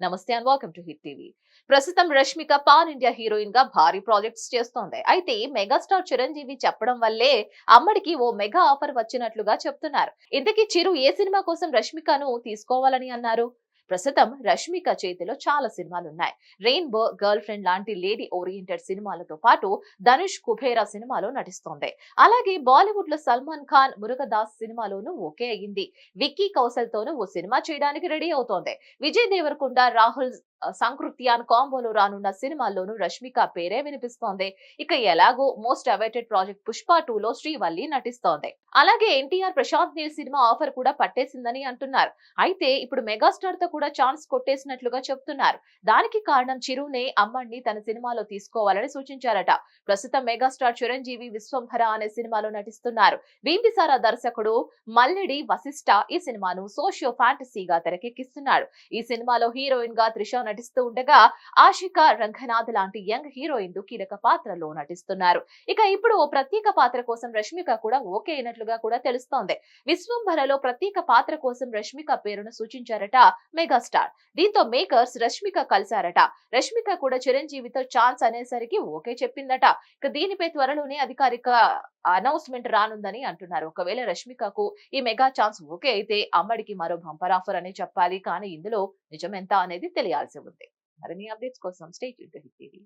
Namaste and welcome to hit TV ప్రస్తుతం Rashmika pan India హీరోయిన్గా భారీ ప్రాజెక్ట్స్ చేస్తోంది. అయితే మెగాస్టార్ చిరంజీవి చెప్పడం వల్లే అమ్మడికి ఓ మెగా ఆఫర్ వచ్చినట్లుగా చెప్తున్నారు. ఇంతకీ చిరు ఏ సినిమా కోసం రష్మికను తీసుకోవాలని అన్నారు? ప్రస్తుతం రష్మిక చేతిలో చాలా సినిమాలు ఉన్నాయి రెయిన్బో గర్ల్ ఫ్రెండ్ లాంటి లేడీ ఓరియంటెడ్ సినిమాలతో పాటు ధనుష్ కుబేరా సినిమాలో నటిస్తోంది. అలాగే బాలీవుడ్లో సల్మాన్ ఖాన్ మురుగదాస్ సినిమాలోనూ ఓకే అయ్యింది. విక్కీ కౌశల్ తోనూ ఓ సినిమా చేయడానికి రెడీ అవుతోంది. విజయ్ దేవరకొండ రాహుల్ సంకృత్యాన్ కాంబోలో రానున్న సినిమాల్లోనూ రష్మిక పేరే వినిపిస్తోంది. ఇక ఎలాగో most awaited project Pushpa two లో శ్రీవల్లి నటిస్తోంది. అలాగే ఎన్టీఆర్ ప్రశాంత్ నీల్ సినిమా ఆఫర్ కూడా పట్టేసిందని అంటున్నారు. అయితే ఇప్పుడు మెగాస్టార్తో కూడా ఛాన్స్ కొట్టేసినట్లుగా చెప్తున్నారు. దానికి కారణం చిరునే అమ్మడిని తన సినిమాలో తీసుకోవాలని సూచించారట. ప్రస్తుతం మెగాస్టార్ చిరంజీవి విశ్వంభర అనే సినిమాలో నటిస్తున్నారు. బింబిసార దర్శకుడు మల్లెడి వశిష్ట ఈ సినిమాను సోషియో ఫ్యాంటసీగా తెరకెక్కిస్తున్నాడు. ఈ సినిమాలో హీరోయిన్గా త్రిషా నటిస్తూ ఉండగా ఆషిక రంగనాథ్ లాంటి యంగ్ హీరోయిన్లు కీలక పాత్రలో నటిస్తున్నారు. ఇక ఇప్పుడు ఓ ప్రత్యేక పాత్ర కోసం రష్మిక కూడా ఓకే అయినట్లుగా కూడా తెలుస్తోంది. విశ్వంభరలో ప్రత్యేక పాత్ర కోసం రష్మిక పేరును సూచించారట మెగాస్టార్. దీంతో మేకర్స్ రష్మిక కలిశారట. రష్మిక కూడా చిరంజీవితో ఛాన్స్ అనేసరికి ఓకే చెప్పిందట. ఇక దీనిపై త్వరలోనే అధికారిక అనౌన్స్మెంట్ రానుందని అంటున్నారు. ఒకవేళ రష్మికకు ఈ మెగా ఛాన్స్ ఓకే అయితే అమ్మడికి మరో బంపర్ ఆఫర్ అని చెప్పాలి. కానీ ఇందులో నిజం ఎంత అనేది తెలియాల్సి ఉంది. మరిన్ని అప్డేట్స్ కోసం స్టేట్ టీవీ